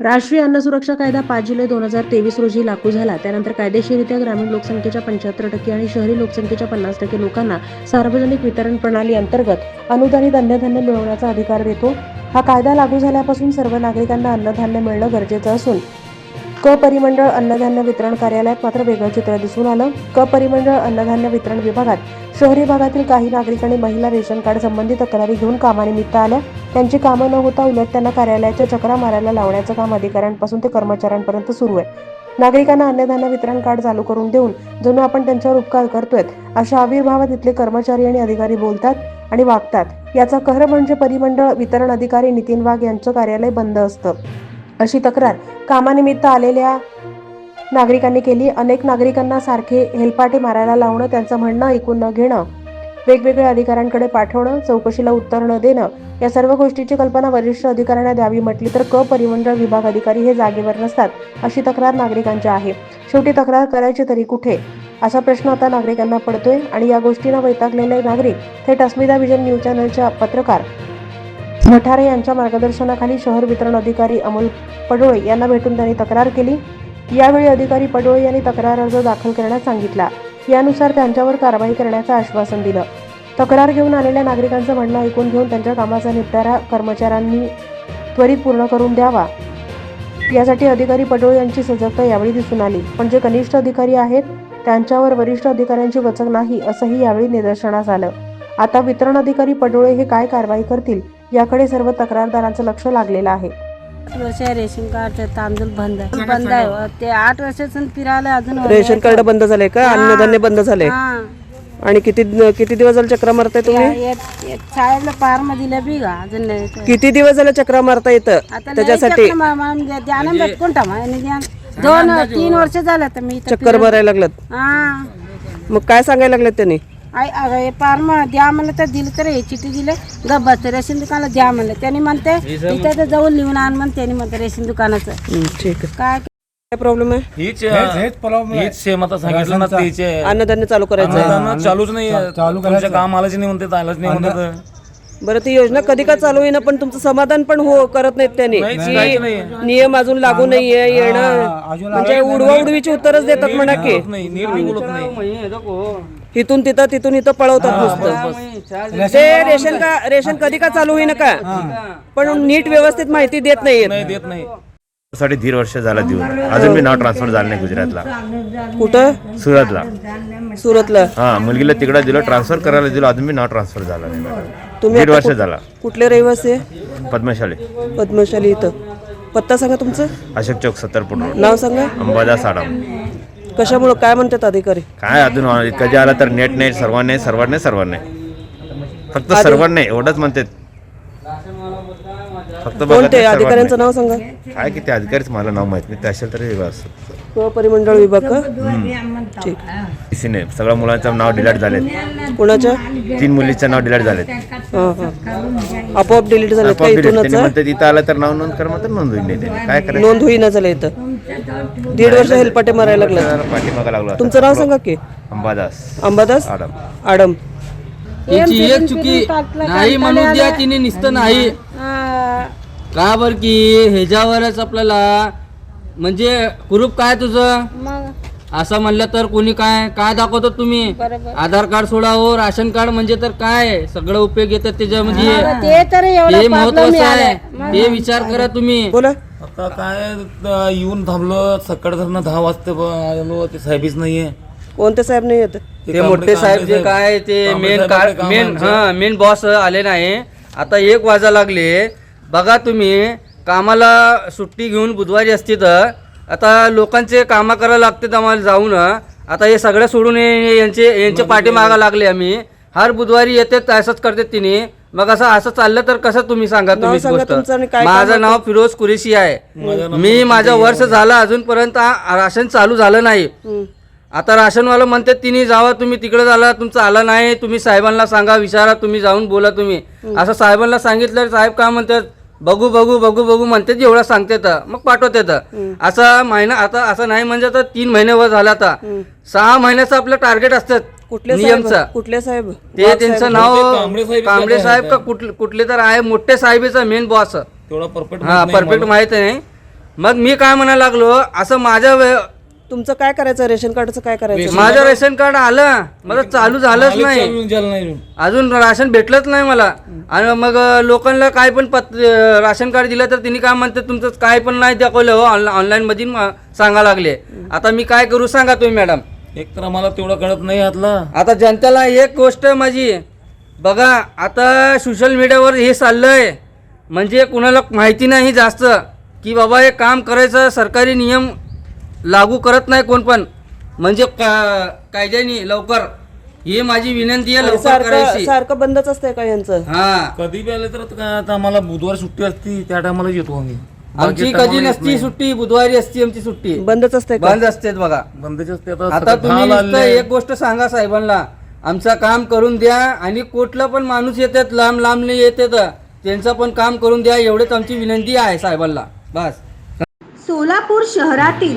राष्ट्रीय अन्न सुरक्षा कायदा पाच जुलै दोन हजार तेवीस रोजी लागू झाला. त्यानंतर कायदेशीररित्या ग्रामीण लोकसंख्येच्या पंच्याहत्तर टक्के आणि शहरी लोकसंख्येच्या पन्नास टक्के लोकांना सार्वजनिक वितरण प्रणाली अंतर्गत अनुदानित अन्नधान्य मिळवण्याचा अधिकार देतो. हा कायदा लागू झाल्यापासून सर्व नागरिकांना अन्नधान्य मिळणं गरजेचं असून क परिमंडळ अन्नधान्य वितरण कार्यालयात मात्र वेगळं चित्र दिसून आलं. क परिमंडळ अन्नधान्य वितरण विभागात शहरी भागातील काही नागरिक आणि महिला रेशन कार्ड संबंधित तक्रारी घेऊन कामानिमित्त आल्या. त्यांची कामं न होता उलट त्यांना कार्यालयाच्या चक्रा मारायला लावण्याचं काम अधिकाऱ्यांपासून ते कर्मचाऱ्यांपर्यंत सुरू आहे. नागरिकांना अन्नधान्य वितरण कार्ड चालू करून देऊन जणू आपण त्यांच्यावर उपकार करतोय अशा आविर्भावात इथले कर्मचारी आणि अधिकारी बोलतात आणि वागतात. याचा कहर म्हणजे परिमंडळ वितरण अधिकारी नितीन वाघ यांचं कार्यालय बंद असतं. अशी तक्रार कामानिमित्त आलेल्या नागरिकांनी केली. अनेक नागरिकांना सारखे हेलपाटे मारायला लावणं त्यांचं म्हणणं ऐकून न घेणं वेगवेगळ्या अधिकाऱ्यांकडे पाठवणं चौकशीला उत्तर न देणं या सर्व गोष्टीची कल्पना वरिष्ठ अधिकाऱ्यांना द्यावी म्हटली तर क परिमंडळ विभाग अधिकारी हे जागेवर नसतात अशी तक्रार नागरिकांची आहे. शेवटी तक्रार करायची तरी कुठे? असा प्रश्न आता नागरिकांना पडतोय आणि या गोष्टींना वैतागलेले नागरिक थेट अस्मिता विजन न्यूज चॅनलच्या पत्रकार भठारे यांच्या मार्गदर्शनाखाली शहर वितरण अधिकारी अमोल पडोळे यांना भेटून त्यांनी तक्रार केली. यावेळी अधिकारी पडोळे यांनी तक्रार अर्ज दाखल करण्यास सांगितला. यानुसार त्यांच्यावर कारवाई करण्याचं आश्वासन दिलं. तक्रार घेऊन आलेल्या नागरिकांचं म्हणणं ऐकून घेऊन त्यांच्या कामाचा निपटारा कर्मचाऱ्यांनी त्वरित पूर्ण करून द्यावा. यासाठी अधिकारी पडोळे यांची सजगता यावेळी दिसून आली. पण जे कनिष्ठ अधिकारी आहेत त्यांच्यावर वरिष्ठ अधिकाऱ्यांची वचक नाही असंही यावेळी निदर्शनास आलं. आता वितरण अधिकारी पडोळे हे काय कारवाई करतील याकडे सर्व तक्रारदारांचं लक्ष लागलेलं आहे. आठ वर्ष रेशन कार्ड तांदूळ बंद आहे. बंद आहे. हो. ते आठ वर्षाचं फिरायला अजून रेशन कार्ड बंद झाले का? अन्नधान्य बंद झाले हा. आणि किती किती दिवस झाले चक्रा मारताय तुम्ही? साहेबला पारमध्ये दिलं बी अजून नाही. किती दिवस झाले चक्रा मारता येतं आता त्याच्यासाठी लय चक्र मा- मा- द्या- द्यानं भेटून टामा आणि द्या. दोन तीन वर्ष झालं तर मी इथं चक्कर मारायला लागलात? हा. मग काय सांगायला लागलेत त्यांनी? आय अगं हे पार मग द्या म्हणलं तर दिलं तर हे चिठ्ठी दिले. गब्बस रेशन दुकानाला द्या म्हणलं. त्यांनी म्हणते इथं तर जाऊन लिहून आण म्हणते त्यांनी म्हणते रेशन दुकानाचं. हं, ठीक आहे. काय काय प्रॉब्लेम आहे? हीच हीच सेम आता सांगितलं ना तिचे. अन्नधान्य चालू करायचं. आहे चालूच नाही तुमच्या काम आलंच नाही म्हणते आलंच नाही म्हणते बरं ती योजना कधी का चालू होईना पण तुमचं समाधान पण हो करत नाहीत त्यांनी. की नियम अजून लागू नाहीये येणं. म्हणजे उडवा उडवीची उत्तरच देतात म्हणा की. नाही नीट बी बोलत नाही. इथून तिथं तिथून इथं पळवतात नुसतं. ते रेशन का रेशन कधी का चालू होईना का? पण नीट व्यवस्थित माहिती देत नाहीयेत. नाही देत नाही. साठी दीड वर्ष झाला देऊन. अजून मी नाव ट्रान्सफर झालं नाही गुजरातला. कुठं? सुरतला. सुरतला. हा मुलगीला तिकडे दिलं ट्रान्सफर करायला दिलं अजून मी नाव ट्रान्सफर झाला नाही मॅडम. तुम्ही दीड वर्ष झाला. कुठले रहिवासी आहे? पद्मशाली. पद्मशाली इथं. पत्ता सांगा तुमचं. अशोक चौक सत्तर रोड. नाव सांगा. अंबादास आडम. कशामुळं काय म्हणतात अधिकारी? काय अजून कधी आला तर नेट नाही सर्वांना सर्वांना सर्वांना. फक्त सर्वांना एवढंच म्हणतात. फक्त कोणते? अधिकाऱ्यांचं नाव सांगा. नाही. काय किती अधिकारीच मला नाव माहीत नाही ते असेल तरी परिमंडळ विभाग का? ठीक. सगळ्या मुलांचं नाव डिलीट झालेत. कोणाच्या तीन मुलीचं नाव डिलीट झालेत. हां हां. आपोआप डिलीट झाले का. इथूनच म्हणतात इथं आलं तर नाव नोंद कर. म्हणतात नोंद होईल नाही त्यांनी काय करायचं? नोंद होईना झालं इथं. दीड वर्ष हेलपाटे मारायला लागलं पाठीमागा लागलो आता. तुमचं नाव सांगा की. अंबादास. अंबादास? आडम. आडम. याची एक चुकी नाही म्हणू द्या तिने निसतं नाही. का बर की ह्याच्यावरच आपल्याला म्हणजे कुरूप काय तुझं? मग? असं म्हणलं तर कोणी काय काय दाखवतो तुम्ही? बरोबर. आधार कार्ड सोडा हो राशन कार्ड म्हणजे तर काय? सगळं उपयोग येतात त्याच्यामध्ये. ते तर एवढं ते problem महत्वाचं आलंय. आहे. ते विचार करा तुम्ही. बोला. आता काय त- येऊन थांबलो सकाळ धरणं दहा वाजता ब- आलो ते साहेबीच नाहीये. कोणते साहेब नाही येत? ते कांबळे- मोठे साहेब जे कांबळे काय ते कांबळे मेन साहेब कार आपले काम मेन आमचे. हा मेन बॉस आले नाही. आता एक वाजा लागले. बघा तुम्ही कामाला सुट्टी घेऊन बुधवारी असती तर आता लोकांचे कामं करायला लागते आम्हाला जाऊन. आता हे सगळं सोडून हे- यांचे यांचे पाठीमागा लागले आम्ही. हर बुधवारी येते असंच करते तिने. मग असं असं चाललं तर कसं तुम्ही सांगा तुम्ही गोष्ट? माझं नाव फिरोज कुरेशी आहे. मी माझं वर्ष झालं अजूनपर्यंत राशन चालू झालं नाही. आता राशनवाला म्हणते तिने जावा तुम्ही तिकडे झाला तुमचं आला नाही तुम्ही साहेबांना सांगा विचारा तुम्ही जाऊन बोला तुम्ही. असं साहेबांना सांगितलं साहेब काय म्हणतात बघू बघू बघू बघू म्हणते एवढं सांगते तर मग पाठवते तर. असा महिना आता असं नाही म्हणजे आता तीन महिने वर झाला आता. सहा महिन्याचं आपलं टार्गेट असतं कुठले नियमचं. कुठले साहेब? ते त्यांचं नाव कांबळे साहेब कांबळे साहेब का कुठले कुठले तर आहे मोठे साहेबीचा मेन बॉस तेवढा परफेक्ट हा परफेक्ट माहीत नाही. मग मी काय म्हणायला लागलो असं माझ्या वे- तुमचं काय करायचं? रेशन कार्डचं काय करायचं? माझं रेशन कार्ड आलं. माझं चालू झालंच नाही. अजून राशन भेटलंच नाही मला. आणि मग लोकांना काय पण पत राशन कार्ड दिलं तर तिने काय म्हणते तुमचं काय पण नाही दाखवलं हो ऑनलाईन मध्ये म- सांगा लागले. आता मी काय करू सांगा तुम्ही मॅडम. एक तर आम्हाला तेवढं कळत नाही यातला आता जनतेला एक गोष्ट माझी बघा आता सोशल मीडियावर हे चाललंय. म्हणजे कुणाला माहिती नाही जास्त की बाबा हे काम करायचं सरकारी नियम लागू करत नाही कोण पण. म्हणजे का- कायद्याने लवकर ही माझी विनंती आहे लवकर सारखं करायची. सारखं बंदच असतंय का यांचं? हा. कधी बी आले तर काय आता आम्हाला बुधवार सुट्टी असती त्या टायमाला येतो आम्ही. आमची कधी येत नसती. सुट्टी बुधवारी असती आमची सुट्टी. बंदच असतंय का? बंद असते बघा. बंदच असते आता तुम्ही नुसतं. एक गोष्ट सांगा साहेबांना. आमचं काम करून द्या आणि कुठला पण माणूस येतात लांब लांब नाही येतात त्यांचं पण काम करून द्या एवढेच आमची विनंती आहे साहेबांना. बस. सोलापूर शहरातील